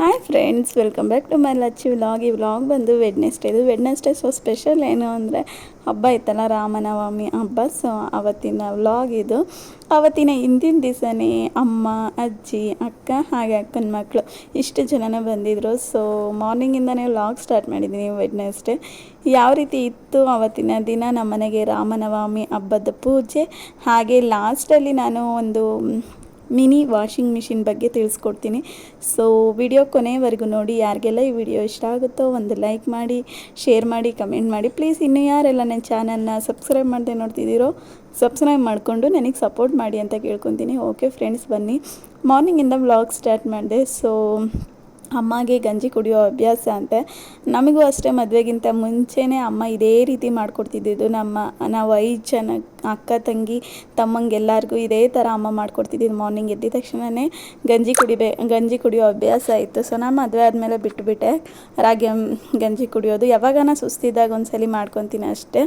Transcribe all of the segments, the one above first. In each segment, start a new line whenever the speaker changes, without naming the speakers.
Hi friends welcome back to my Lachchi vlog ಈ vlog ಬಂದು Wednesday ಇದು. Wednesday so special ಏನು ಅಂದರೆ ಹಬ್ಬ ಇತ್ತಲ್ಲ ರಾಮನವಮಿ ಹಬ್ಬ. ಸೊ ಅವತ್ತಿನ ವ್ಲಾಗ್ ಇದು. ಅವತ್ತಿನ ಹಿಂದಿನ ದಿವಸನೇ ಅಮ್ಮ, ಅಜ್ಜಿ, ಅಕ್ಕ ಹಾಗೆ ಅಕ್ಕನ ಮಕ್ಕಳು ಇಷ್ಟು ಜನನೇ ಬಂದಿದ್ದರು ಸೊ ಮಾರ್ನಿಂಗಿಂದನೇ ವ್ಲಾಗ್ ಸ್ಟಾರ್ಟ್ ಮಾಡಿದ್ದೀನಿ ವೆಡ್ನೆಸ್ಡೇ ಯಾವ ರೀತಿ ಇತ್ತು ಅವತ್ತಿನ ದಿನ ನಮ್ಮ ಮನೆಗೆ ರಾಮನವಮಿ ಹಬ್ಬದ ಪೂಜೆ? ಹಾಗೆ ಲಾಸ್ಟಲ್ಲಿ ನಾನು ಒಂದು ಮಿನಿ ವಾಷಿಂಗ್ ಮಿಷಿನ್ ಬಗ್ಗೆ ತಿಳಿಸ್ಕೊಡ್ತೀನಿ. ಸೊ ವಿಡಿಯೋ ಕೊನೆವರೆಗೂ ನೋಡಿ. ಯಾರಿಗೆಲ್ಲ ಈ ವಿಡಿಯೋ ಇಷ್ಟ ಆಗುತ್ತೋ ಒಂದು ಲೈಕ್ ಮಾಡಿ ಶೇರ್ ಮಾಡಿ ಕಮೆಂಟ್ ಮಾಡಿ. ಪ್ಲೀಸ್ ಇನ್ನೂ ಯಾರೆಲ್ಲ ನನ್ನ ಚಾನಲ್ನ ಸಬ್ಸ್ಕ್ರೈಬ್ ಮಾಡದೆ ನೋಡ್ತಿದ್ದೀರೋ ಸಬ್ಸ್ಕ್ರೈಬ್ ಮಾಡಿಕೊಂಡು ನನಗೆ ಸಪೋರ್ಟ್ ಮಾಡಿ ಅಂತ ಕೇಳ್ಕೊತೀನಿ. ಓಕೆ ಫ್ರೆಂಡ್ಸ್ ಬನ್ನಿ. ಮಾರ್ನಿಂಗಿಂದ ವ್ಲಾಗ್ ಸ್ಟಾರ್ಟ್ ಮಾಡಿದೆ. ಸೊ ಅಮ್ಮಗೆ ಗಂಜಿ ಕುಡಿಯೋ ಅಭ್ಯಾಸ ಅಂತೆ. ನಮಗೂ ಅಷ್ಟೇ ಮದುವೆಗಿಂತ ಮುಂಚೆನೇ ಅಮ್ಮ ಇದೇ ರೀತಿ ಮಾಡಿಕೊಡ್ತಿದ್ದಿದ್ದು. ನಮ್ಮ, ನಾವು ಐದು ಜನ ಅಕ್ಕ, ತಂಗಿ ತಮ್ಮಂಗೆಲ್ಲರಿಗೂ ಇದೇ ಥರ ಅಮ್ಮ ಮಾಡ್ಕೊಡ್ತಿದ್ದೀನಿ ಮಾರ್ನಿಂಗ್ ಎದ್ದಿದ ತಕ್ಷಣವೇ ಗಂಜಿ ಕುಡಿಬೇ, ಗಂಜಿ ಕುಡಿಯೋ ಅಭ್ಯಾಸ ಇತ್ತು ಸೊ, ನಾನು ಮದುವೆ ಆದಮೇಲೆ ಬಿಟ್ಟುಬಿಟ್ಟೆ ರಾಗಿ ಗಂಜಿ ಕುಡಿಯೋದು. ಯಾವಾಗನ ಸುಸ್ತಿದ್ದಾಗ ಒಂದ್ಸಲಿ ಮಾಡ್ಕೊತೀನಿ ಅಷ್ಟೇ.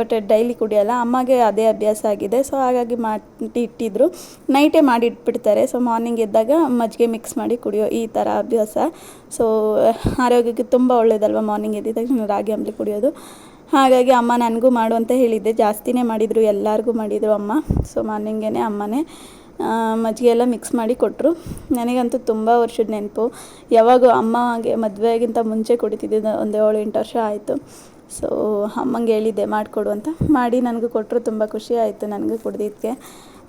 ಬಟ್ ಡೈಲಿ ಕುಡಿಯೋಲ್ಲ. ಅಮ್ಮಗೆ ಅದೇ ಅಭ್ಯಾಸ ಆಗಿದೆ. ಸೊ, ಹಾಗಾಗಿ ಮಾಡಿ ಇಟ್ಟಿದ್ರು. ನೈಟೇ ಮಾಡಿಟ್ಬಿಡ್ತಾರೆ. ಸೊ ಮಾರ್ನಿಂಗ್ ಎದ್ದಾಗ ಮಜ್ಜಿಗೆ ಮಿಕ್ಸ್ ಮಾಡಿ ಕುಡಿಯೋ ಈ ಥರ ಅಭ್ಯಾಸ. ಸೊ ಆರೋಗ್ಯಕ್ಕೆ ತುಂಬ ಒಳ್ಳೇದಲ್ವ ಮಾರ್ನಿಂಗ್ ಎದ್ದಿದ ತಕ್ಷಣ ರಾಗಿ ಅಂಬಲಿ ಕುಡಿಯೋದು? ಹಾಗಾಗಿ ಅಮ್ಮ ನನಗೂ ಮಾಡು ಅಂತ ಹೇಳಿದ್ದೆ. ಜಾಸ್ತಿನೇ ಮಾಡಿದರು, ಎಲ್ಲರಿಗೂ ಮಾಡಿದರು ಅಮ್ಮ. ಸೊ ಮಾರ್ನಿಂಗೇ ಅಮ್ಮನೇ ಮಜ್ಜಿಗೆ ಎಲ್ಲ ಮಿಕ್ಸ್ ಮಾಡಿ ಕೊಟ್ಟರು ನನಗಂತೂ ತುಂಬ ವರ್ಷದ ನೆನಪು. ಯಾವಾಗ ಅಮ್ಮಗೆ ಮದುವೆಗಿಂತ ಮುಂಚೆ ಕುಡಿತಿದ್ದೆ, ಒಂದು ಏಳು ಎಂಟು ವರ್ಷ ಆಯಿತು. ಸೊ ಅಮ್ಮಂಗೆ ಹೇಳಿದ್ದೆ, ಮಾಡಿಕೊಡು ಅಂತ. ಮಾಡಿ ನನಗೂ ಕೊಟ್ಟರು ತುಂಬ ಖುಷಿ ಆಯಿತು ನನಗೂ ಕುಡಿದಿದ್ದಕ್ಕೆ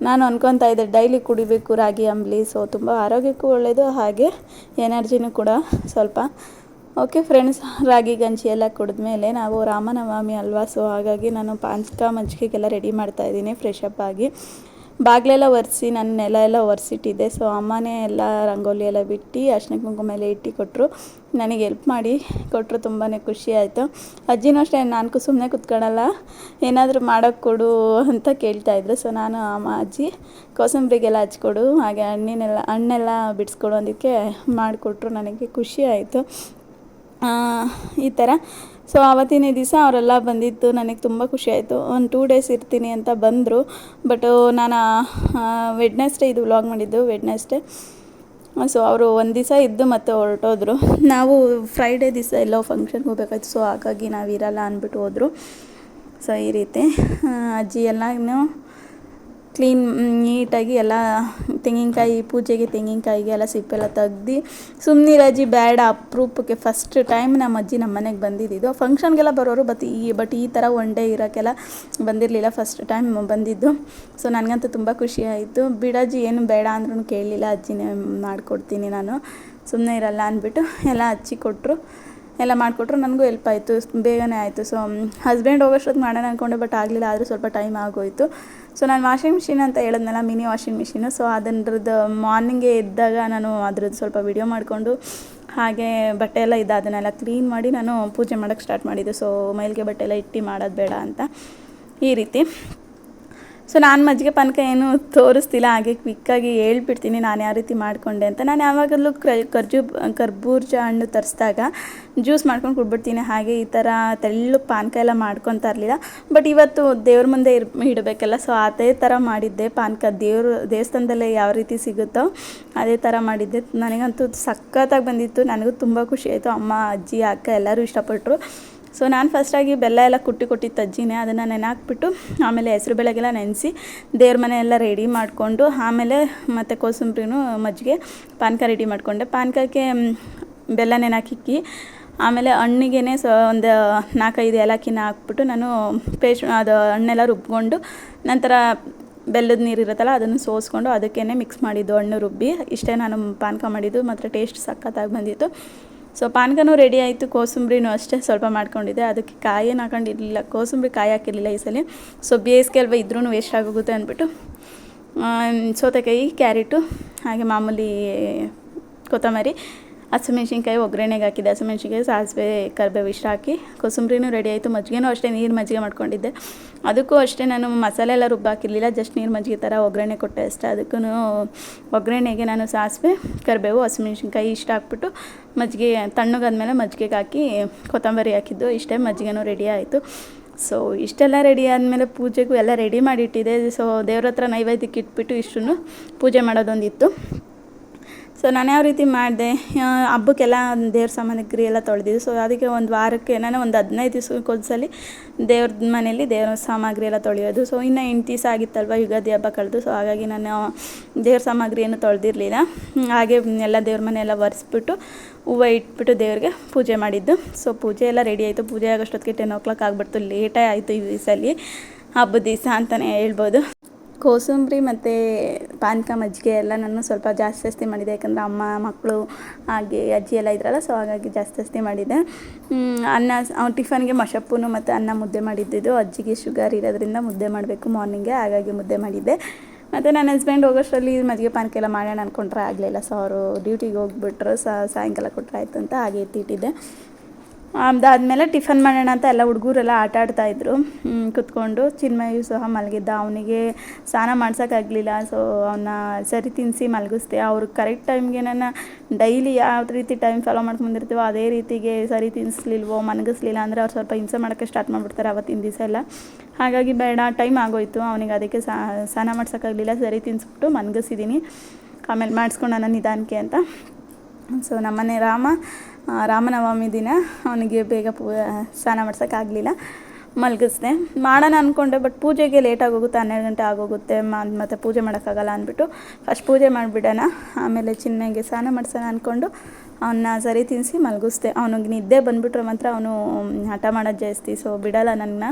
ನಾನು ಅನ್ಕೊತಾ ಇದ್ದೆ, ಡೈಲಿ ಕುಡಿಬೇಕು ರಾಗಿ ಅಂಬಲಿ. ಸೊ ತುಂಬ ಆರೋಗ್ಯಕ್ಕೂ ಒಳ್ಳೆಯದು ಹಾಗೆ ಎನರ್ಜಿನೂ ಕೂಡ ಸ್ವಲ್ಪ. ಓಕೆ ಫ್ರೆಂಡ್ಸ್, ರಾಗಿ, ಗಂಜಿ ಎಲ್ಲ ಕುಡಿದ್ಮೇಲೆ ನಾವು ರಾಮನವಮಿ ಅಲ್ವಾ? ಸೊ ಹಾಗಾಗಿ ನಾನು ಪಾಂಚಕ ಮಜ್ಜಿಗೆಗೆಲ್ಲ ರೆಡಿ ಮಾಡ್ತಾ ಇದ್ದೀನಿ ಫ್ರೆಶ್ ಅಪ್ ಆಗಿ. ಬಾಗಿಲೆಲ್ಲ ಒರೆಸಿ, ನನ್ನ ನೆಲ ಎಲ್ಲ ಒರೆಸಿಟ್ಟಿದ್ದೆ. ಸೊ ಅಮ್ಮನೇ ಎಲ್ಲ ರಂಗೋಲಿ ಎಲ್ಲ ಬಿಟ್ಟು ಅರ್ಶಿನ ಕುಂಕುಮ ಮೇಲೆ ಇಟ್ಟು ಕೊಟ್ಟರು ನನಗೆ ಹೆಲ್ಪ್ ಮಾಡಿ ಕೊಟ್ಟರು ತುಂಬಾ ಖುಷಿ ಆಯಿತು. ಅಜ್ಜಿನೂ ಅಷ್ಟೇ, ನಾನು ಸುಮ್ಮನೆ ಕುತ್ಕೊಳ್ಳಲ್ಲ ಏನಾದರೂ ಮಾಡೋಕ್ಕೆ ಕೊಡು ಅಂತ ಕೇಳ್ತಾಯಿದ್ರು ಸೊ ನಾನು ಅಮ್ಮ, ಅಜ್ಜಿ ಕೋಸಂಬರಿಗೆಲ್ಲ ಹಚ್ಕೊಡು, ಹಾಗೆ ಹಣ್ಣಿನೆಲ್ಲ ಹಣ್ಣೆಲ್ಲ ಬಿಡಿಸ್ಕೊಡು ಅಂದಕ್ಕೆ ಮಾಡಿಕೊಟ್ರು. ನನಗೆ ಖುಷಿ ಆಯಿತು. ಈ ಥರ. ಸೊ ಆವತ್ತಿನ ದಿವಸ ಅವರೆಲ್ಲ ಬಂದಿದ್ದು ನನಗೆ ತುಂಬ ಖುಷಿಯಾಯಿತು ಒಂದು ಟೂ ಡೇಸ್ ಇರ್ತೀನಿ ಅಂತ ಬಂದರು. ಬಟ್ ನಾನು ವೆಡ್ನೆಸ್ಡೇ ಇದು ವ್ಲಾಗ್ ಮಾಡಿದ್ದು ವೆಡ್ನೆಸ್ಡೇ ಸೊ ಅವರು ಒಂದು ದಿವಸ ಇದ್ದು ಮತ್ತೆ ಹೊರಟೋದ್ರು. ನಾವು ಫ್ರೈಡೇ ದಿವಸ ಎಲ್ಲೋ ಫಂಕ್ಷನ್ಗೆ ಹೋಗ್ಬೇಕಾಯ್ತು. ಸೊ ಹಾಗಾಗಿ ನಾವು ಇರಲ್ಲ ಅಂದ್ಬಿಟ್ಟು ಹೋದರು. ಸೊ ಈ ರೀತಿ ಅಜ್ಜಿ ಎಲ್ಲ ಇನ್ನು ಕ್ಲೀನ್ ನೀಟಾಗಿ ಎಲ್ಲ ತೆಂಗಿನಕಾಯಿ, ಪೂಜೆಗೆ ತೆಂಗಿನಕಾಯಿಗೆ ಎಲ್ಲ ಸಿಪ್ಪೆಲ್ಲ ತೆಗ್ದು ಸುಮ್ಮನಿರಾಜಿ ಬೇಡ, ಅಪರೂಪಕ್ಕೆ ಫಸ್ಟ್ ಟೈಮ್ ನಮ್ಮ ಅಜ್ಜಿ ನಮ್ಮ ಮನೆಗೆ ಬಂದಿದ್ದು. ಫಂಕ್ಷನ್ಗೆಲ್ಲ ಬರೋರು ಬಟ್ ಈ ಬಟ್ ಈ ಥರ ಒನ್ ಡೇ ಇರೋಕ್ಕೆಲ್ಲ ಬಂದಿರಲಿಲ್ಲ ಫಸ್ಟ್ ಟೈಮ್ ಬಂದಿದ್ದು. ಸೊ ನನಗಂತೂ ತುಂಬ ಖುಷಿ ಆಯಿತು. ಬಿಡಾಜಿ ಏನು ಬೇಡ ಅಂದ್ರೂ ಕೇಳಲಿಲ್ಲ, ಅಜ್ಜಿನೇ ಮಾಡಿಕೊಡ್ತೀನಿ ನಾನು. ಸುಮ್ಮನೆ ಇರಲ್ಲ ಅಂದ್ಬಿಟ್ಟು ಎಲ್ಲ ಹಚ್ಚಿ ಕೊಟ್ಟರು ಎಲ್ಲ ಮಾಡಿಕೊಟ್ರು, ನನಗೂ ಹೆಲ್ಪ್ ಆಯಿತು, ಬೇಗನೆ ಆಯಿತು. ಸೊ ಹಸ್ಬೆಂಡ್ ಹೋಗೋಷ್ಟೊತ್ತು ಮಾಡೋಣ ಅಂದ್ಕೊಂಡೆ ಬಟ್ ಆಗಲಿಲ್ಲ, ಆದರೂ ಸ್ವಲ್ಪ ಟೈಮ್ ಆಗೋಯಿತು. ಸೊ ನಾನು ವಾಷಿಂಗ್ ಮಿಷಿನ್ ಅಂತ ಹೇಳಿದ್ನಲ್ಲ ಮಿನಿ ವಾಷಿಂಗ್ ಮಿಷಿನು ಸೊ ಅದರದ್ದು ಮಾರ್ನಿಂಗೇ ಇದ್ದಾಗ ನಾನು ಅದ್ರದ್ದು ಸ್ವಲ್ಪ ವಿಡಿಯೋ ಮಾಡಿಕೊಂಡು, ಹಾಗೆ ಬಟ್ಟೆ ಎಲ್ಲ ಇದ್ದ ಅದನ್ನೆಲ್ಲ ಕ್ಲೀನ್ ಮಾಡಿ ನಾನು ಪೂಜೆ ಮಾಡೋಕ್ಕೆ ಸ್ಟಾರ್ಟ್ ಮಾಡಿದ್ದೆ. ಸೊ ಮೈಲಿಗೆ ಬಟ್ಟೆ ಎಲ್ಲ ಇಟ್ಟು ಮಾಡೋದು ಬೇಡ ಅಂತ ಈ ರೀತಿ. ಸೊ ನಾನು ಮಜ್ಜಿಗೆ ಪಾನಕ ಏನು ತೋರಿಸ್ತಿಲ್ಲ, ಹಾಗೆ ಕ್ವಿಕ್ಕಾಗಿ ಹೇಳ್ಬಿಡ್ತೀನಿ ನಾನು ಯಾವ ರೀತಿ ಮಾಡಿಕೊಂಡೆ ಅಂತ. ನಾನು ಯಾವಾಗಲೂ ಕ್ರ, ಕರ್ಜು ಕರ್ಬೂರ್ಜ ಹಣ್ಣು ತರಿಸಿದಾಗ ಜ್ಯೂಸ್ ಮಾಡ್ಕೊಂಡು ಕುಡ್ಬಿಡ್ತೀನಿ. ಹಾಗೆ ಈ ಥರ ತೆಳ್ಳು ಪಾನಕ ಎಲ್ಲ ಮಾಡ್ಕೊತಾ ಇರಲಿಲ್ಲ. ಬಟ್ ಇವತ್ತು ದೇವ್ರ ಮುಂದೆ ಇರ್, ಇಡಬೇಕಲ್ಲ. ಸೊ ಅದೇ ಥರ ಮಾಡಿದ್ದೆ ಪಾನಕ. ದೇವ್ರ, ದೇವಸ್ಥಾನದಲ್ಲೇ ಯಾವ ರೀತಿ ಸಿಗುತ್ತೋ ಅದೇ ಥರ ಮಾಡಿದ್ದೆ. ನನಗಂತೂ ಸಖತ್ತಾಗಿ ಬಂದಿತ್ತು. ನನಗೂ ತುಂಬ ಖುಷಿ ಆಯಿತು. ಅಮ್ಮ, ಅಜ್ಜಿ, ಅಕ್ಕ ಎಲ್ಲರೂ ಇಷ್ಟಪಟ್ಟರು ಸೊ ನಾನು ಫಸ್ಟಾಗಿ ಬೆಲ್ಲ ಎಲ್ಲ ಕುಟ್ಟಿ ಕೊಟ್ಟಿದ್ದ ತಜ್ಜಿನೇ, ಅದನ್ನು ನೆನೆ ಆಮೇಲೆ ಹೆಸರು ಬೆಳೆಗೆಲ್ಲ ನೆನೆಸಿ ದೇವ್ರ ಮನೆ ಎಲ್ಲ ರೆಡಿ ಮಾಡಿಕೊಂಡು ಆಮೇಲೆ ಮತ್ತು ಕೋಸಂಬ್ರಿನೂ ಮಜ್ಜಿಗೆ ಪಾನಕ ರೆಡಿ ಮಾಡಿಕೊಂಡೆ. ಪಾನಕಕ್ಕೆ ಬೆಲ್ಲ ನೆನಾಕಿಕ್ಕಿ ಆಮೇಲೆ ಹಣ್ಣಿಗೆ ಸೊ, ಒಂದು ನಾಲ್ಕೈದು ಏಲಕ್ಕಿನ ಹಾಕ್ಬಿಟ್ಟು ನಾನು ಪೇಸ್ಟ್, ಅದು ಹಣ್ಣೆಲ್ಲ ರುಬ್ಕೊಂಡು ನಂತರ ಬೆಲ್ಲದ ನೀರು ಇರುತ್ತಲ್ಲ ಅದನ್ನು ಸೋಸ್ಕೊಂಡು ಅದಕ್ಕೇ ಮಿಕ್ಸ್ ಮಾಡಿದ್ದು ಹಣ್ಣು ರುಬ್ಬಿ. ಇಷ್ಟೇ ನಾನು ಪಾನಕ ಮಾಡಿದ್ದು, ಮಾತ್ರ ಟೇಸ್ಟ್ ಸಖತ್ತಾಗಿ ಬಂದಿತ್ತು. ಸೊ ಪಾನಕನೂ ರೆಡಿ ಆಯಿತು, ಕೋಸಂಬರಿನೂ ಅಷ್ಟೇ ಸ್ವಲ್ಪ ಮಾಡ್ಕೊಂಡಿದ್ದೆ. ಅದಕ್ಕೆ ಕಾಯೇನು ಹಾಕೊಂಡಿರಲಿಲ್ಲ. ಕೋಸಂಬರಿ ಕಾಯಿ ಹಾಕಿರಲಿಲ್ಲ ಈ ಸಲ. ಸೊ ಬೇಸಿಗೆ ಅಲ್ವ ಇದ್ರೂ ವೇಸ್ಟ್ ಆಗೋಗುತ್ತೆ ಅಂದ್ಬಿಟ್ಟು ಸೌತೆಕಾಯಿ, ಕ್ಯಾರೆಟು, ಹಾಗೆ ಮಾಮೂಲಿ ಕೊತ್ತಂಬರಿ. ಹಸಿಮೆಣ್ಸಿನ್ಕಾಯಿ ಒಗ್ಗರಣೆಗೆ ಹಾಕಿದ್ದೆ. ಹಸಿಮೆಣ್ಸಿನ್ಕಾಯಿ ಸಾಸಿವೆ, ಕರಿಬೇವು ಇಷ್ಟ ಹಾಕಿ ಕೊಸುಂಬ್ರಿನೂ ರೆಡಿ ಆಯಿತು. ಮಜ್ಜಿಗೆನೂ ಅಷ್ಟೇ ನೀರು ಮಜ್ಜಿಗೆ ಮಾಡ್ಕೊಂಡಿದ್ದೆ. ಅದಕ್ಕೂ ಅಷ್ಟೇ ನಾನು ಮಸಾಲೆ ಎಲ್ಲ ರುಬ್ಬಾಕಿರಲಿಲ್ಲ ಜಸ್ಟ್ ನೀರು ಮಜ್ಜಿಗೆ ಥರ ಒಗ್ಗರಣೆ ಕೊಟ್ಟೆ ಅಷ್ಟೇ. ಅದಕ್ಕೂ ಒಗ್ಗರಣೆಗೆ ನಾನು ಸಾಸಿವೆ, ಕರಿಬೇವು ಹಸಿಮೆಣ್ಸಿನ್ಕಾಯಿ ಇಷ್ಟ ಹಾಕ್ಬಿಟ್ಟು ಮಜ್ಜಿಗೆ ತಣ್ಣಗಾದ್ಮೇಲೆ ಮಜ್ಜಿಗೆಗೆ ಹಾಕಿ ಕೊತ್ತಂಬರಿ ಹಾಕಿದ್ದು. ಇಷ್ಟೇ ಮಜ್ಜಿಗೆನೂ ರೆಡಿ ಆಯಿತು. ಸೊ ಇಷ್ಟೆಲ್ಲ ರೆಡಿ ಆದಮೇಲೆ ಪೂಜೆಗೂ ಎಲ್ಲ ರೆಡಿ ಮಾಡಿಟ್ಟಿದೆ. ಸೊ ದೇವ್ರ ಹತ್ರ ನೈವೇದ್ಯಕ್ಕೆ ಇಟ್ಬಿಟ್ಟು ಇಷ್ಟು ಪೂಜೆ ಮಾಡೋದೊಂದಿತ್ತು. ಸೊ ನಾನು ಯಾವ ರೀತಿ ಮಾಡಿದೆ? ಹಬ್ಬಕ್ಕೆಲ್ಲ ದೇವ್ರ ಸಾಮಗ್ರಿ ಎಲ್ಲ ತೊಳೆದಿದ್ದು. ಸೊ ಅದಕ್ಕೆ ಒಂದು ವಾರಕ್ಕೆ ನಾನು ಒಂದು ಹದಿನೈದು ದಿವ್ಸಕ್ಕೆ ಒಂದ್ಸಲಿ ದೇವ್ರ ಮನೇಲಿ ದೇವ್ರ ಸಾಮಗ್ರಿ ಎಲ್ಲ ತೊಳೆಯೋದು. ಸೊ ಇನ್ನು ಎಂಟು ದಿವಸ ಆಗಿತ್ತಲ್ವ ಯುಗಾದಿ ಹಬ್ಬ ಕಳೆದು. ಸೊ ಹಾಗಾಗಿ ನಾನು ದೇವ್ರ ಸಾಮಗ್ರಿ ಏನು ತೊಳೆದಿರಲಿಲ್ಲ. ಹಾಗೆ ಎಲ್ಲ ದೇವ್ರ ಮನೆ ಎಲ್ಲ ಒರೆಸ್ಬಿಟ್ಟು ಹೂವು ಇಟ್ಬಿಟ್ಟು ದೇವ್ರಿಗೆ ಪೂಜೆ ಮಾಡಿದ್ದು. ಸೊ ಪೂಜೆ ಎಲ್ಲ ರೆಡಿ ಆಯಿತು. ಪೂಜೆ ಆಗೋಷ್ಟೊತ್ತಿಗೆ ಟೆನ್ ಓ ಕ್ಲಾಕ್ ಆಗಿಬಿಡ್ತು. ಲೇಟೇ ಆಯಿತು ಈ ದಿವಸಲ್ಲಿ. ಹಬ್ಬದ ದಿವಸ ಅಂತಲೇ ಹೇಳ್ಬೋದು. ಕೋಸಂಬರಿ ಮತ್ತು ಪಾನಕ ಮಜ್ಜಿಗೆ ಎಲ್ಲ ನಾನು ಸ್ವಲ್ಪ ಜಾಸ್ತಿ ಜಾಸ್ತಿ ಮಾಡಿದೆ. ಯಾಕಂದರೆ ಅಮ್ಮ ಮಕ್ಕಳು ಹಾಗೆ ಅಜ್ಜಿ ಎಲ್ಲ ಇದ್ರಲ್ಲ ಸೊ ಹಾಗಾಗಿ ಜಾಸ್ತಿ ಜಾಸ್ತಿ ಮಾಡಿದೆ. ಅನ್ನ ಟಿಫನ್ಗೆ ಮಶಪ್ಪುನು ಮತ್ತು ಅನ್ನ ಮುದ್ದೆ ಮಾಡಿದ್ದಿದ್ದು ಅಜ್ಜಿಗೆ ಶುಗರ್ ಇರೋದ್ರಿಂದ ಮುದ್ದೆ ಮಾಡಬೇಕು ಮಾರ್ನಿಂಗೆ, ಹಾಗಾಗಿ ಮುದ್ದೆ ಮಾಡಿದ್ದೆ. ಮತ್ತು ನನ್ನ ಹಸ್ಬೆಂಡ್ ಹೋಗೋಷ್ಟರಲ್ಲಿ ಮಜ್ಜಿಗೆ ಪಾನಕ ಎಲ್ಲ ಮಾಡೋಣ ಅಂದ್ಕೊಂಡ್ರೆ ಆಗಲಿಲ್ಲ ಸೊ ಅವರು ಡ್ಯೂಟಿಗೆ ಹೋಗ್ಬಿಟ್ರು ಸಾಯಂಕಾಲ ಕೊಟ್ಟರೆ ಆಯಿತು ಅಂತ ಹಾಗೆ ಎತ್ತಿಟ್ಟಿದ್ದೆ ಅದಾದಮೇಲೆ ಟಿಫನ್ ಮಾಡೋಣ ಅಂತ ಎಲ್ಲ ಹುಡುಗರೆಲ್ಲ ಆಟ ಆಡ್ತಾಯಿದ್ರು ಕುತ್ಕೊಂಡು ಚಿನ್ಮಯು ಸಹ ಮಲಗಿದ್ದ. ಅವನಿಗೆ ಸ್ನಾನ ಮಾಡ್ಸೋಕ್ಕಾಗಲಿಲ್ಲ ಸೊ ಅವನ್ನ ಸರಿ ತಿನ್ನಿಸಿ ಮಲಗಿಸ್ದೆ. ಅವ್ರು ಕರೆಕ್ಟ್ ಟೈಮ್ಗೆ ನನ್ನ ಡೈಲಿ ಯಾವ ರೀತಿ ಟೈಮ್ ಫಾಲೋ ಮಾಡ್ಕೊಂಡಿರ್ತೀವೋ ಅದೇ ರೀತಿಗೆ ಸರಿ ತಿನ್ನಿಸ್ಲಿಲ್ವೋ ಮಲಗಿಸ್ಲಿಲ್ಲ ಅಂದರೆ ಅವ್ರು ಸ್ವಲ್ಪ ಹಿಂಸೆ ಮಾಡೋಕ್ಕೆ ಸ್ಟಾರ್ಟ್ ಮಾಡಿಬಿಡ್ತಾರೆ ಅವತ್ತಿನ ದಿವಸ ಎಲ್ಲ. ಹಾಗಾಗಿ ಬೇಡ ಟೈಮ್ ಆಗೋಯ್ತು. ಅವನಿಗೆ ಅದಕ್ಕೆ ಸ್ನಾನ ಮಾಡ್ಸೋಕ್ಕಾಗಲಿಲ್ಲ ಸರಿ ತಿನ್ನಿಸ್ಬಿಟ್ಟು ಮಲಗಿಸಿದ್ದೀನಿ ಆಮೇಲೆ ಮಾಡಿಸ್ಕೊಂಡು ನಾನು ನಿಧಾನಕ್ಕೆ ಅಂತ. ಸೊ ನಮ್ಮನೆ ರಾಮ ರಾಮನವಮಿ ದಿನ ಅವನಿಗೆ ಬೇಗ ಪೂ ಸ್ನಾನ ಮಾಡ್ಸೋಕ್ಕಾಗಲಿಲ್ಲ. ಮಲಗಿಸ್ದೆ. ಮಾಡೋಣ ಅಂದ್ಕೊಂಡೆ ಬಟ್ ಪೂಜೆಗೆ ಲೇಟ್ ಆಗೋಗುತ್ತೆ, ಹನ್ನೆರಡು ಗಂಟೆ ಆಗೋಗುತ್ತೆ. ಮತ್ತು ಪೂಜೆ ಮಾಡೋಕ್ಕಾಗಲ್ಲ ಅಂದ್ಬಿಟ್ಟು ಫಸ್ಟ್ ಪೂಜೆ ಮಾಡಿಬಿಡೋಣ. ಆಮೇಲೆ ಚಿನ್ನಗೆ ಸ್ನಾನ ಮಾಡ್ಸೋಣ ಅಂದ್ಕೊಂಡು ಅವನ್ನ ಸರಿ ತಿನ್ನಿಸಿ ಮಲಗಿಸ್ದೆ. ಅವನಿಗೆ ನಿದ್ದೆ ಬಂದುಬಿಟ್ರೆ ಮಾತ್ರ ಅವನು ಹಠ ಮಾಡೋದು ಜಾಸ್ತಿ ಸೊ ಬಿಡಲ್ಲ ನನ್ನ.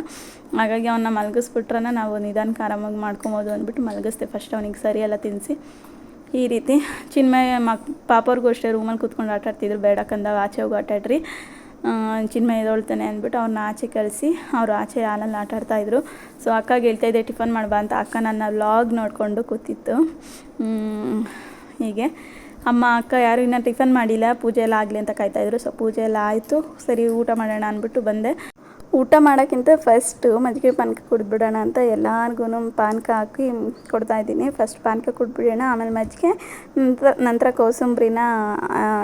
ಹಾಗಾಗಿ ಅವನ್ನ ಮಲಗಿಸ್ಬಿಟ್ರನ ನಾವು ನಿಧಾನಕ್ಕೆ ಆರಾಮಾಗಿ ಮಾಡ್ಕೊಬೋದು ಅಂದ್ಬಿಟ್ಟು ಮಲಗಿಸ್ದೆ. ಫಸ್ಟ್ ಅವನಿಗೆ ಸರಿ ಎಲ್ಲ ತಿನ್ನಿಸಿ ಈ ರೀತಿ ಚಿನ್ಮಯ ಮಕ್, ಪಾಪವ್ರಿಗೂ ಅಷ್ಟೇ ರೂಮಲ್ಲಿ ಕೂತ್ಕೊಂಡು ಆಟ ಆಡ್ತಿದ್ರು. ಆಚೆ ಹೋಗಿ, ಆಟ ಆಡ್ರಿ. ಚಿನ್ಮಯ ಎದೊಳ್ತಾನೆ ಅಂದ್ಬಿಟ್ಟು ಅವ್ರನ್ನ ಆಚೆ ಕಳಿಸಿ ಅವರು ಆಚೆ ಹಾಲಲ್ಲಿ ಆಟ ಆಡ್ತಾಯಿದ್ರು ಸೊ, ಅಕ್ಕ ಹೇಳ್ತಾ ಇದ್ದೆ ಟಿಫನ್ ಮಾಡ್ಬಾ ಅಂತ. ಅಕ್ಕ ನನ್ನ ವ್ಲಾಗ್ ನೋಡಿಕೊಂಡು ಕೂತಿತ್ತು. ಹೀಗೆ. ಅಮ್ಮ, ಅಕ್ಕ ಯಾರು ಇನ್ನೂ ಟಿಫನ್ ಮಾಡಿಲ್ಲ, ಪೂಜೆ ಎಲ್ಲ ಆಗಲಿ ಅಂತ ಕಾಯ್ತಾಯಿದ್ರು ಸೊ, ಪೂಜೆ ಎಲ್ಲ ಆಯಿತು. ಸರಿ, ಊಟ ಮಾಡೋಣ ಅಂದ್ಬಿಟ್ಟು ಬಂದೆ. ಊಟ ಮಾಡೋಕ್ಕಿಂತ ಫಸ್ಟು ಮಜ್ಜಿಗೆ ಪಾನಕ ಕುಡಿದ್ಬಿಡೋಣ ಅಂತ ಎಲ್ಲರಿಗೂ ಪಾನಕ ಹಾಕಿ ಕೊಡ್ತಾ ಇದ್ದೀನಿ. ಫಸ್ಟ್ ಪಾನಕ ಕುಡಿದ್ಬಿಡೋಣ, ಆಮೇಲೆ ಮಜ್ಜಿಗೆ, ನಂತರ ನಂತರ ಕೋಸಂಬರಿನ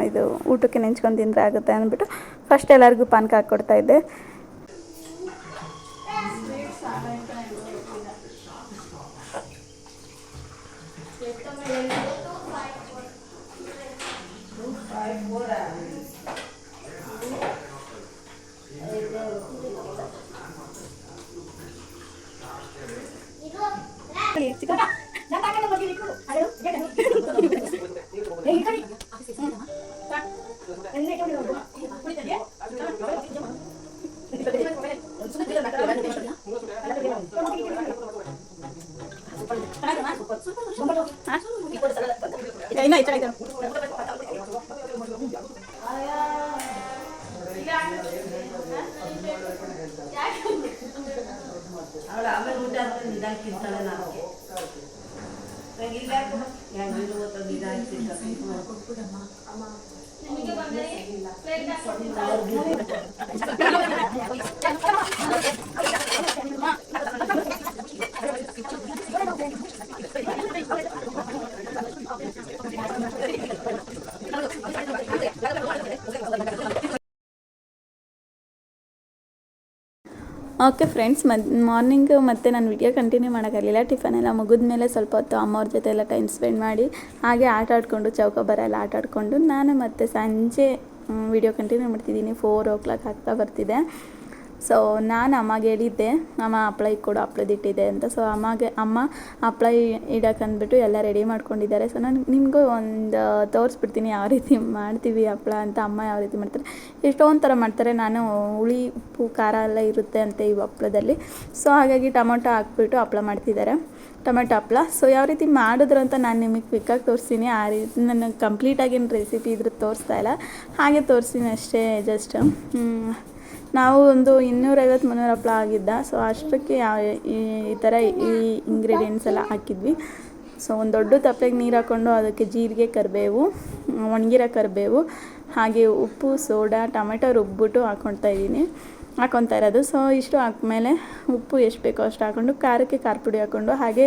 ಇದು ಊಟಕ್ಕೆ ನೆಂಚ್ಕೊಂಡು ತಿಂದರೆ ಆಗುತ್ತೆ ಅಂದ್ಬಿಟ್ಟು ಫಸ್ಟ್ ಎಲ್ಲರಿಗೂ ಪಾನಕ ಹಾಕಿ ಕೊಡ್ತಾ ಇದ್ದೆ. ಇನ್ನೂ
ಕೊಡಮ್ಮ ಅಮ್ಮ
ಓಕೆ ಫ್ರೆಂಡ್ಸ್ ಮದ್ ಮಾರ್ನಿಂಗ್ ಮತ್ತೆ ನಾನು ವಿಡಿಯೋ ಕಂಟಿನ್ಯೂ ಮಾಡೋಕ್ಕಾಗಲಿಲ್ಲ ಟಿಫನ್ ಎಲ್ಲ ಮುಗಿದ್ಮೇಲೆ ಸ್ವಲ್ಪ ಹೊತ್ತು ಅಮ್ಮವ್ರ ಜೊತೆ ಎಲ್ಲ ಟೈಮ್ ಸ್ಪೆಂಡ್ ಮಾಡಿ, ಹಾಗೆ ಆಟ ಆಡಿಕೊಂಡು, ಚೌಕಾಬಾರ ಎಲ್ಲ ಆಟ ಆಡಿಕೊಂಡು, ನಾನು ಮತ್ತೆ ಸಂಜೆ ವಿಡಿಯೋ ಕಂಟಿನ್ಯೂ ಮಾಡ್ತಿದ್ದೀನಿ. ಫೋರ್ ಓ ಕ್ಲಾಕ್ ಆಗ್ತಾ ಬರ್ತಿದೆ. ಸೊ ನಾನು ಅಮ್ಮಗೆ ಹೇಳಿದ್ದೆ, ಅಮ್ಮ ಹಪ್ಳ ಇಕ್ಕೊಡು ಹಪ್ಳದ ಇಟ್ಟಿದೆ ಅಂತ. ಸೊ ಅಮ್ಮಗೆ, ಅಮ್ಮ ಹಪ್ಳ ಇಡಕ್ಕೆ ಅಂದ್ಬಿಟ್ಟು ಎಲ್ಲ ರೆಡಿ ಮಾಡ್ಕೊಂಡಿದ್ದಾರೆ. ಸೊ ನಾನು ನಿಮಗೂ ಒಂದು ತೋರಿಸ್ಬಿಡ್ತೀನಿ ಯಾವ ರೀತಿ ಮಾಡ್ತೀವಿ ಹಪ್ಳ ಅಂತ ಅಮ್ಮ ಯಾವ ರೀತಿ ಮಾಡ್ತಾರೆ. ಎಷ್ಟೊಂದು ಥರ ಮಾಡ್ತಾರೆ. ನಾನು ಹುಳಿ, ಉಪ್ಪು, ಖಾರ ಎಲ್ಲ ಇರುತ್ತೆ ಅಂತ ಈ ಹಪ್ಳದಲ್ಲಿ ಸೊ ಹಾಗಾಗಿ ಟೊಮೊಟೊ ಹಾಕ್ಬಿಟ್ಟು ಹಪ್ಳ ಮಾಡ್ತಿದ್ದಾರೆ. ಟೊಮೆಟೊ ಹಪ್ಳ ಸೊ ಯಾವ ರೀತಿ ಮಾಡಿದ್ರು ಅಂತ ನಾನು ನಿಮಗೆ ಕ್ವಿಕ್ಕಾಗಿ ತೋರಿಸ್ತೀನಿ. ಆ ರೀತಿ ನಾನು ಕಂಪ್ಲೀಟಾಗಿ ರೆಸಿಪಿ ಇದ್ರ ತೋರಿಸ್ತಾ ಇಲ್ಲ. ಹಾಗೆ ತೋರಿಸ್ತೀನಿ ಅಷ್ಟೇ ಜಸ್ಟ್ ನಾವು ಒಂದು ಇನ್ನೂರೈವತ್ತು ಮುನ್ನೂರು ಹಪ್ಳ ಆಗಿದ್ದ ಸೊ ಅಷ್ಟಕ್ಕೆ ಈ ಥರ ಈ ಇಂಗ್ರೀಡಿಯೆಂಟ್ಸ್ ಎಲ್ಲ ಹಾಕಿದ್ವಿ. ಸೊ ಒಂದು ದೊಡ್ಡ ತಪ್ಪಲೆಗೆ ನೀರು ಹಾಕ್ಕೊಂಡು ಅದಕ್ಕೆ ಜೀರಿಗೆ, ಕರಿಬೇವು, ಒಣಗಿರೋ ಕರಿಬೇವು, ಹಾಗೆ ಉಪ್ಪು, ಸೋಡಾ, ಟೊಮೆಟೊ ರುಬ್ಬಿಬಿಟ್ಟು ಹಾಕ್ಕೊಳ್ತಾ ಇದ್ದೀನಿ. ಹಾಕ್ಕೊತಾ ಇರೋದು. ಸೊ ಇಷ್ಟು ಹಾಕ್ಮೇಲೆ ಉಪ್ಪು ಎಷ್ಟು ಬೇಕೋ ಅಷ್ಟು ಹಾಕ್ಕೊಂಡು ಖಾರಕ್ಕೆ ಖಾರ ಪುಡಿ ಹಾಕ್ಕೊಂಡು ಹಾಗೆ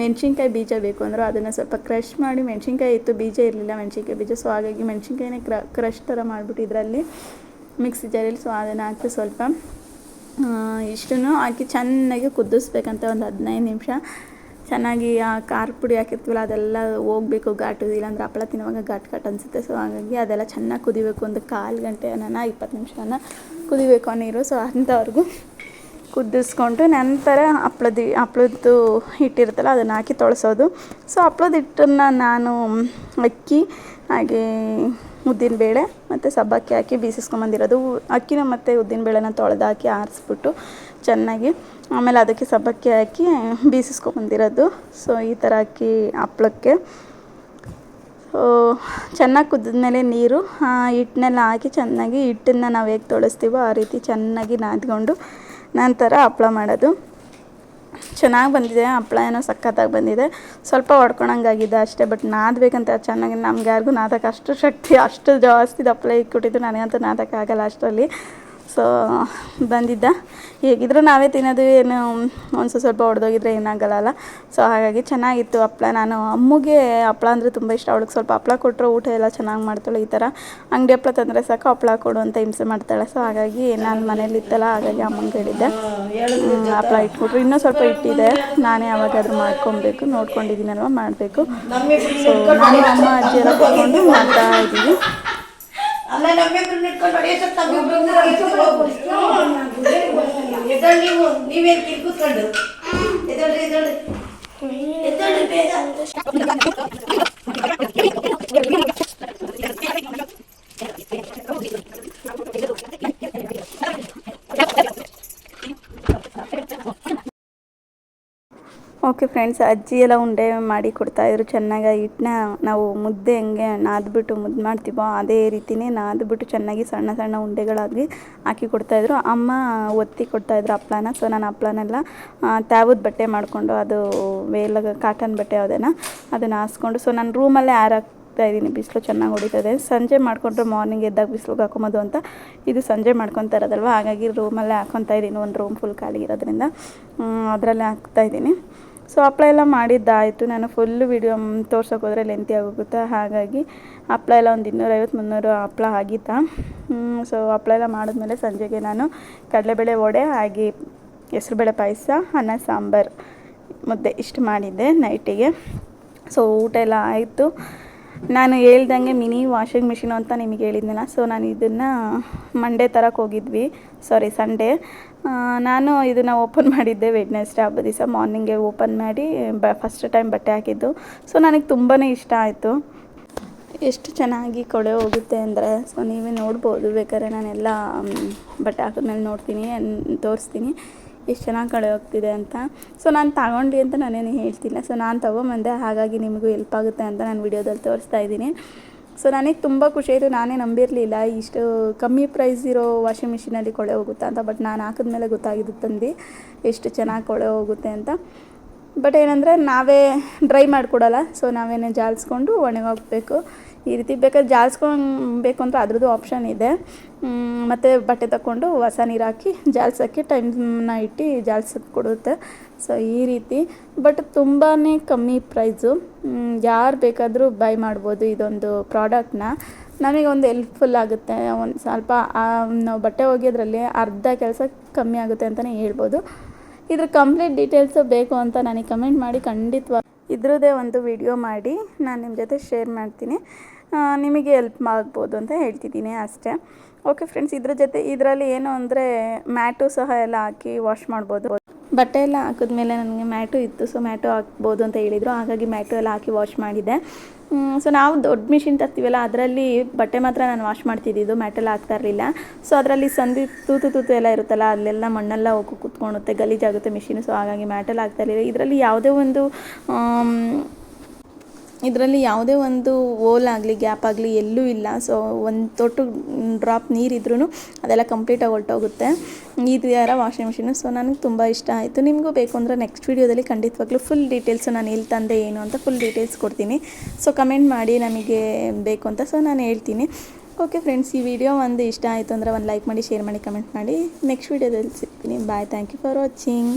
ಮೆಣಸಿನ್ಕಾಯಿ ಬೀಜ ಬೇಕು ಅಂದರು ಅದನ್ನು ಸ್ವಲ್ಪ ಕ್ರಷ್ ಮಾಡಿ, ಮೆಣಸಿನ್ಕಾಯಿ ಇತ್ತು, ಬೀಜ ಇರಲಿಲ್ಲ ಮೆಣಸಿನ್ಕಾಯಿ ಬೀಜ ಸೊ ಹಾಗಾಗಿ ಮೆಣಸಿನ್ಕಾಯಿನೇ ಕ್ರ ಕ್ರಷ್ ಥರ ಮಾಡಿಬಿಟ್ಟು ಇದರಲ್ಲಿ ಮಿಕ್ಸಿ ಜಾರಲ್ಲಿ ಸೊ ಅದನ್ನು ಹಾಕಿ ಸ್ವಲ್ಪ ಇಷ್ಟನ್ನು ಹಾಕಿ ಚೆನ್ನಾಗಿ ಕುದಿಸ್ಬೇಕಂತ ಒಂದು ಹದಿನೈದು ನಿಮಿಷ. ಚೆನ್ನಾಗಿ ಆ ಖಾರ ಪುಡಿ ಹಾಕಿರ್ತೀವಲ್ಲ, ಅದೆಲ್ಲ ಹೋಗ್ಬೇಕು ಘಾಟು, ಇಲ್ಲಾಂದ್ರೆ ಹಪ್ಪಳ ತಿನ್ನುವಾಗ ಘಾಟ್ ಘಾಟ್ ಅನಿಸುತ್ತೆ. ಸೊ ಹಾಗಾಗಿ ಅದೆಲ್ಲ ಚೆನ್ನಾಗಿ ಕುದಿಬೇಕು, ಒಂದು ಕಾಲು ಗಂಟೆ ಅನ್ನ ಇಪ್ಪತ್ತು ನಿಮಿಷನ ಕುದಿಬೇಕು ಆ ನೀರು. ಸೊ ಅಂಥವ್ರಿಗೂ ಕುದಿಸ್ಕೊಂಡು ನಂತರ ಹಪ್ಳದ ಹಪ್ಳದ್ದು ಹಿಟ್ಟಿರುತ್ತಲ್ಲ, ಅದನ್ನು ಹಾಕಿ ತೊಳಸೋದು. ಸೊ ಹಪ್ಳದ ಹಿಟ್ಟನ್ನು ನಾನು ಅಕ್ಕಿ, ಹಾಗೇ ಉದ್ದಿನಬೇಳೆ ಮತ್ತು ಸಬ್ಬಕ್ಕಿ ಹಾಕಿ ಬೀಸಿಸ್ಕೊಂಬಂದಿರೋದು ಅಕ್ಕಿನ ಮತ್ತು ಉದ್ದಿನ ಬೇಳೆನ ತೊಳೆದಾಕಿ ಆರಿಸ್ಬಿಟ್ಟು ಚೆನ್ನಾಗಿ ಆಮೇಲೆ ಅದಕ್ಕೆ ಸಬ್ಬಕ್ಕಿ ಹಾಕಿ ಬೀಸಿಸ್ಕೊಂಬಂದಿರೋದು ಸೊ ಈ ಥರ ಹಾಕಿ ಹಪ್ಳಕ್ಕೆ. ಚೆನ್ನಾಗಿ ಮೇಲೆ ನೀರು ಹಿಟ್ಟನ್ನೆಲ್ಲ ಹಾಕಿ ಚೆನ್ನಾಗಿ ಹಿಟ್ಟನ್ನು ನಾವು ಹೇಗೆ ತೊಳಸ್ತೀವೋ ಆ ರೀತಿ ಚೆನ್ನಾಗಿ ನಾದ್ಕೊಂಡು ನಂತರ ಹಪ್ಳ ಮಾಡೋದು. ಚೆನ್ನಾಗಿ ಬಂದಿದೆ ಹಪ್ಳ ಏನೋ ಸಖತ್ತಾಗಿ ಬಂದಿದೆ. ಸ್ವಲ್ಪ ಹೊಡ್ಕೊಳಂಗಾಗಿದೆ ಅಷ್ಟೇ ಬಟ್ ನಾದಬೇಕಂತ ಚೆನ್ನಾಗಿ ನಮ್ಗೆ ಯಾರಿಗೂ ನಾದಕ್ಕೆ ಅಷ್ಟು ಶಕ್ತಿ, ಅಷ್ಟು ಜಾಸ್ತಿ ಹಪ್ಳ ಇಕ್ಕಿಬಿಟ್ಟಿದ್ದು ನನಗಂತೂ ನಾದಕ್ಕಾಗಲ್ಲ ಅಷ್ಟರಲ್ಲಿ. ಸೊ, ಬಂದಿದ್ದ. ಹೇಗಿದ್ರು ನಾವೇ ತಿನ್ನೋದು, ಏನು ಒಂದು ಸ್ವಲ್ಪ ಹೊಡೆದೋಗಿದ್ರೆ ಏನಾಗಲ್ಲ ಸೊ, ಹಾಗಾಗಿ ಚೆನ್ನಾಗಿತ್ತು ಹಪ್ಪಳ ನಾನು ಅಮ್ಮಗೆ ಹಪ್ಪಳ ಅಂದರೆ ತುಂಬ ಇಷ್ಟ. ಅವಳಿಗೆ ಸ್ವಲ್ಪ ಹಪ್ಪಳ ಕೊಟ್ಟರೆ ಊಟ ಎಲ್ಲ ಚೆನ್ನಾಗಿ ಮಾಡ್ತಾಳೆ ಈ ಥರ ಅಂಗಡಿ ಹಪ್ಪಳ ತಂದರೆ ಸಾಕು ಹಪ್ಪಳ ಕೊಡು ಅಂತ ಹಿಂಸೆ ಮಾಡ್ತಾಳೆ. ಸೊ, ಹಾಗಾಗಿ ನಾನು ಮನೇಲಿ ಇತ್ತಲ್ಲ, ಹಾಗಾಗಿ ಅಮ್ಮಂಗೆ ಹೇಳಿದ್ದೆ. ಹಪ್ಪಳ ಹಪ್ಳ ಇಟ್ಕೊಟ್ರು ಇನ್ನೂ ಸ್ವಲ್ಪ ಇಟ್ಟಿದೆ. ನಾನೇ ಯಾವಾಗಾದ್ರೂ ಮಾಡ್ಕೊಬೇಕು, ನೋಡ್ಕೊಂಡಿದ್ದೀನಲ್ವ, ಮಾಡಬೇಕು. ಸೊ, ನಾನು ಅಮ್ಮ, ಅಜ್ಜಿ ಎಲ್ಲ ಕೊಟ್ಕೊಂಡು ಮಾಡ್ತಾ ಇದ್ದೀವಿ.
ಅಲ್ಲ ನಮ್ಮಿಬ್ರು ಇಟ್ಕೊಂಡು ಹೊಡೆಯೋಷ್ಟೊತ್ತು ನಮ್ಮಿಬ್ರನ್ನ ಎದ್ದಳು ನೀವು ನೀವೇನು ಕಿಲ್ ಕೂತ್ಕೊಂಡು ಎದ್ದಳ್ರಿ ಎದ್ದಳ್ರಿ ಎದ್ದಳ್ರಿ ಬೇಗ
ಓಕೆ ಫ್ರೆಂಡ್ಸ್ ಅಜ್ಜಿ ಎಲ್ಲ ಉಂಡೆ ಮಾಡಿ ಕೊಡ್ತಾಯಿದ್ರು ಚೆನ್ನಾಗಿ ಹಿಟ್ಟನ್ನ ನಾವು ಮುದ್ದೆ ಹೆಂಗೆ ನಾದ್ಬಿಟ್ಟು ಮುದ್ದೆ ಮಾಡ್ತೀವೋ ಅದೇ ರೀತಿನೇ ನಾದ್ಬಿಟ್ಟು ಚೆನ್ನಾಗಿ ಸಣ್ಣ ಸಣ್ಣ ಉಂಡೆಗಳಾಗಿ ಹಾಕಿ ಕೊಡ್ತಾಯಿದ್ರು ಅಮ್ಮ ಒತ್ತಿ ಕೊಡ್ತಾಯಿದ್ರು ಹಪ್ಳನ ಸೊ ನಾನು ಹಪ್ಳನೆಲ್ಲ ತ್ಯಾವದ ಬಟ್ಟೆ ಮಾಡಿಕೊಂಡು ಅದು ವೇಲ ಕಾಟನ್ ಬಟ್ಟೆ ಯಾವುದೇನ ಅದನ್ನು ಹಾಸ್ಕೊಂಡು ಸೊ ನಾನು ರೂಮಲ್ಲೇ ಆರಾಕ್ ಹಾಕ್ತಾ ಇದ್ದೀನಿ, ಬಿಸಿಲು ಚೆನ್ನಾಗಿ ಹೊಡಿತದೆ ಸಂಜೆ ಮಾಡಿಕೊಂಡ್ರೆ ಮಾರ್ನಿಂಗ್ ಎದ್ದಾಗ ಬಿಸಿಲಿಗೆ ಹಾಕೊಬೋದು ಅಂತ ಇದು ಸಂಜೆ ಮಾಡ್ಕೊತಾ ಇರೋದಲ್ವ? ಹಾಗಾಗಿ ರೂಮಲ್ಲೇ ಹಾಕೊತಾ ಇದ್ದೀನಿ, ಒಂದು ರೂಮ್ ಫುಲ್ ಖಾಲಿ ಇರೋದ್ರಿಂದ. ಅದರಲ್ಲೇ ಹಾಕ್ತಾ ಇದ್ದೀನಿ. ಸೊ ಹಪ್ಳ ಎಲ್ಲ ಮಾಡಿದ್ದಾಯಿತು. ನಾನು ಫುಲ್ಲು ವಿಡಿಯೋ ತೋರ್ಸೋಕೆ ಹೋದರೆ ಲೆಂತಿ ಆಗೋಗುತ್ತೆ. ಹಾಗಾಗಿ ಹಪ್ಳ ಎಲ್ಲ ಒಂದು ಇನ್ನೂರೈವತ್ತು ಮುನ್ನೂರು ಹಪ್ಳ ಆಗಿತ್ತಾ? ಸೊ ಹಪ್ಳ ಎಲ್ಲ ಮಾಡಿದ್ಮೇಲೆ ಸಂಜೆಗೆ ನಾನು ಕಡಲೆಬೇಳೆ ವಡೆ, ಹಾಗೆ ಹೆಸರುಬೇಳೆ ಪಾಯಸ, ಅನ್ನ ಸಾಂಬಾರು ಮುದ್ದೆ ಇಷ್ಟು ಮಾಡಿದ್ದೆ ನೈಟಿಗೆ. ಸೊ ಊಟ ಎಲ್ಲ ಆಯಿತು. ನಾನು ಹೇಳ್ದಂಗೆ ಮಿನಿ ವಾಷಿಂಗ್ ಮಿಷಿನು ಅಂತ ನಿಮಗೆ ಹೇಳಿದ್ನಲ್ಲ ಸೊ ನಾನು ಇದನ್ನು ಮಂಡೇ ತರಕ್ಕೆ ಹೋಗಿದ್ವಿ. ಸಾರಿ ಸಂಡೇ ನಾನು ಇದನ್ನು ಓಪನ್ ಮಾಡಿದ್ದೆ ವೆಡ್ನೆಸ್ಡೇ ಹಬ್ಬದ ದಿವಸ ಮಾರ್ನಿಂಗೆ ಓಪನ್ ಮಾಡಿ, ಬ ಫಸ್ಟ್ ಟೈಮ್ ಬಟ್ಟೆ ಹಾಕಿದ್ದು. ಸೊ ನನಗೆ ತುಂಬಾ ಇಷ್ಟ ಆಯಿತು. ಎಷ್ಟು ಚೆನ್ನಾಗಿ ಕೊಳೆ ಹೋಗುತ್ತೆ ಅಂದರೆ ಸೊ ನೀವೇ ನೋಡ್ಬೋದು. ಬೇಕಾದ್ರೆ ನಾನೆಲ್ಲ ಬಟ್ಟೆ ಹಾಕಿದ್ಮೇಲೆ ನೋಡ್ತೀನಿ, ತೋರಿಸ್ತೀನಿ. ಎಷ್ಟು ಚೆನ್ನಾಗಿ ಕಳೆ ಹೋಗ್ತಿದೆ ಅಂತ. ಸೊ ನಾನು ತಗೊಂಡು ಅಂತ ನಾನೇನು ಹೇಳ್ತಿಲ್ಲ. ಸೊ ನಾನು ತೊಗೊಂಬಂದೆ. ಹಾಗಾಗಿ ನಿಮಗೂ ಹೆಲ್ಪ್ ಆಗುತ್ತೆ ಅಂತ ನಾನು ವಿಡಿಯೋದಲ್ಲಿ ತೋರಿಸ್ತಾ ಇದ್ದೀನಿ. ಸೊ ನನಗೆ ತುಂಬ ಖುಷಿ ಆಯಿತು. ನಾನೇ ನಂಬಿರಲಿಲ್ಲ. ಇಷ್ಟು ಕಮ್ಮಿ ಪ್ರೈಸ್ ಇರೋ ವಾಷಿಂಗ್ ಮಿಷಿನಲ್ಲಿ ಕೊಳೆ ಹೋಗುತ್ತಾ ಅಂತ. ಬಟ್ ನಾನು ಹಾಕಿದ್ಮೇಲೆ ಗೊತ್ತಾಗಿದ್ದು ತಂದು. ಎಷ್ಟು ಚೆನ್ನಾಗಿ ಕೊಳೆ ಹೋಗುತ್ತೆ ಅಂತ. ಬಟ್ ಏನಂದರೆ ನಾವೇ ಡ್ರೈ ಮಾಡಿಕೊಡಲ್ಲ. ಸೊ ನಾವೇನೇ ಜಾಲಿಸ್ಕೊಂಡು ಒಣಗಾಕಬೇಕು ಈ ರೀತಿ ಬೇಕಾದ್ರೆ ಜಾಲಿಸ್ಕೊಬೇಕು ಅಂತ ಅದ್ರದ್ದು ಆಪ್ಷನ್ ಇದೆ. ಮತ್ತು ಬಟ್ಟೆ ತಗೊಂಡು ಹೊಸ ನೀರು ಹಾಕಿ ಜಾಲ್ಸೋಕ್ಕೆ ಟೈಮ್ನ ಇಟ್ಟು ಜಾಲ್ಸಕ್ಕೆ ಕೊಡುತ್ತೆ. ಸೊ ಈ ರೀತಿ. ಬಟ್ ತುಂಬಾ ಕಮ್ಮಿ ಪ್ರೈಸು ಯಾರು ಬೇಕಾದರೂ ಬೈ ಮಾಡ್ಬೋದು ಇದೊಂದು ಪ್ರಾಡಕ್ಟ್ನ ನಮಗೆ ಒಂದು ಹೆಲ್ಪ್ಫುಲ್ ಆಗುತ್ತೆ. ಒಂದು ಸ್ವಲ್ಪ ನಾವು ಬಟ್ಟೆ ಒಗೆಯೋದ್ರಲ್ಲಿ ಅರ್ಧ ಕೆಲಸ ಕಮ್ಮಿ ಆಗುತ್ತೆ ಅಂತಲೇ ಹೇಳ್ಬೋದು. ಇದ್ರ ಕಂಪ್ಲೀಟ್ ಡೀಟೇಲ್ಸು ಬೇಕು ಅಂತ ನನಗೆ ಕಮೆಂಟ್ ಮಾಡಿ ಖಂಡಿತವಾಗಿ ಇದ್ರದ್ದೇ ಒಂದು ವಿಡಿಯೋ ಮಾಡಿ. ನಾನು ನಿಮ್ಮ ಜೊತೆ ಶೇರ್ ಮಾಡ್ತೀನಿ. ನಿಮಗೆ ಹೆಲ್ಪ್ ಮಾಡ್ಬೋದು ಅಂತ ಹೇಳ್ತಿದ್ದೀನಿ ಅಷ್ಟೇ. ಓಕೆ ಫ್ರೆಂಡ್ಸ್ ಇದ್ರ ಜೊತೆ ಇದರಲ್ಲಿ ಏನು ಅಂದರೆ ಮ್ಯಾಟು ಸಹ ಎಲ್ಲ ಹಾಕಿ ವಾಶ್ ಮಾಡ್ಬೋದು. ಬಟ್ಟೆ ಎಲ್ಲ ಹಾಕಿದ್ಮೇಲೆ ನನಗೆ ಮ್ಯಾಟು ಇತ್ತು ಸೊ ಮ್ಯಾಟು ಹಾಕ್ಬೋದು ಅಂತ ಹೇಳಿದರು. ಹಾಗಾಗಿ ಮ್ಯಾಟು ಎಲ್ಲ ಹಾಕಿ ವಾಶ್ ಮಾಡಿದೆ ಸೊ ನಾವು ದೊಡ್ಡ ಮಿಷಿನ್ ತರ್ತೀವಲ್ಲ, ಅದರಲ್ಲಿ ಬಟ್ಟೆ ಮಾತ್ರ ನಾನು ವಾಶ್ ಮಾಡ್ತಿದ್ದಿದ್ದು ಮ್ಯಾಟೆಲ್ಲ ಹಾಕ್ತಾ ಇರಲಿಲ್ಲ. ಸೊ ಅದರಲ್ಲಿ ಸಂದಿ, ತೂತು ತೂತು ಎಲ್ಲ ಇರುತ್ತಲ್ಲ, ಅಲ್ಲೆಲ್ಲ ಮಣ್ಣೆಲ್ಲ ಹೋಗಿ ಕೂತ್ಕೊಳುತ್ತೆ ಗಲೀಜಾಗುತ್ತೆ ಮಿಷಿನ್ ಸೊ ಹಾಗಾಗಿ ಮ್ಯಾಟೆಲ್ಲ ಹಾಕ್ತಾ ಇರಲಿಲ್ಲ. ಇದರಲ್ಲಿ ಯಾವುದೇ ಒಂದು ಇದರಲ್ಲಿ ಯಾವುದೇ ಒಂದು ಓಲ್ ಆಗಲಿ, ಗ್ಯಾಪ್ ಆಗಲಿ ಎಲ್ಲೂ ಇಲ್ಲ. ಸೊ ಒಂದು ತೊಟ್ಟು ಡ್ರಾಪ್ ನೀರಿದ್ರೂ ಅದೆಲ್ಲ ಕಂಪ್ಲೀಟಾಗಿ ಹೊರಟೋಗುತ್ತೆ. ಈ ಥರ ವಾಷಿಂಗ್ ಮಿಷಿನು ಸೊ ನನಗೆ ತುಂಬ ಇಷ್ಟ ಆಯಿತು. ನಿಮಗೂ ಬೇಕು ಅಂದರೆ ನೆಕ್ಸ್ಟ್ ವೀಡಿಯೋದಲ್ಲಿ ಖಂಡಿತವಾಗ್ಲೂ ಫುಲ್ ಡೀಟೇಲ್ಸು ನಾನು ಎಲ್ಲಿ ತಂದೆ ಏನು ಅಂತ ಫುಲ್ ಡೀಟೇಲ್ಸ್ ಕೊಡ್ತೀನಿ. ಸೊ ಕಮೆಂಟ್ ಮಾಡಿ ನಮಗೆ ಬೇಕು ಅಂತ. ಸೊ ನಾನು ಹೇಳ್ತೀನಿ. ಓಕೆ ಫ್ರೆಂಡ್ಸ್ ಈ ವಿಡಿಯೋ ಒಂದು ಇಷ್ಟ ಆಯಿತು ಅಂದರೆ ಒಂದು ಲೈಕ್ ಮಾಡಿ ಶೇರ್ ಮಾಡಿ ಕಮೆಂಟ್ ಮಾಡಿ. ನೆಕ್ಸ್ಟ್ ವೀಡಿಯೋದಲ್ಲಿ ಸಿಗ್ತೀನಿ. Bye thank you for watching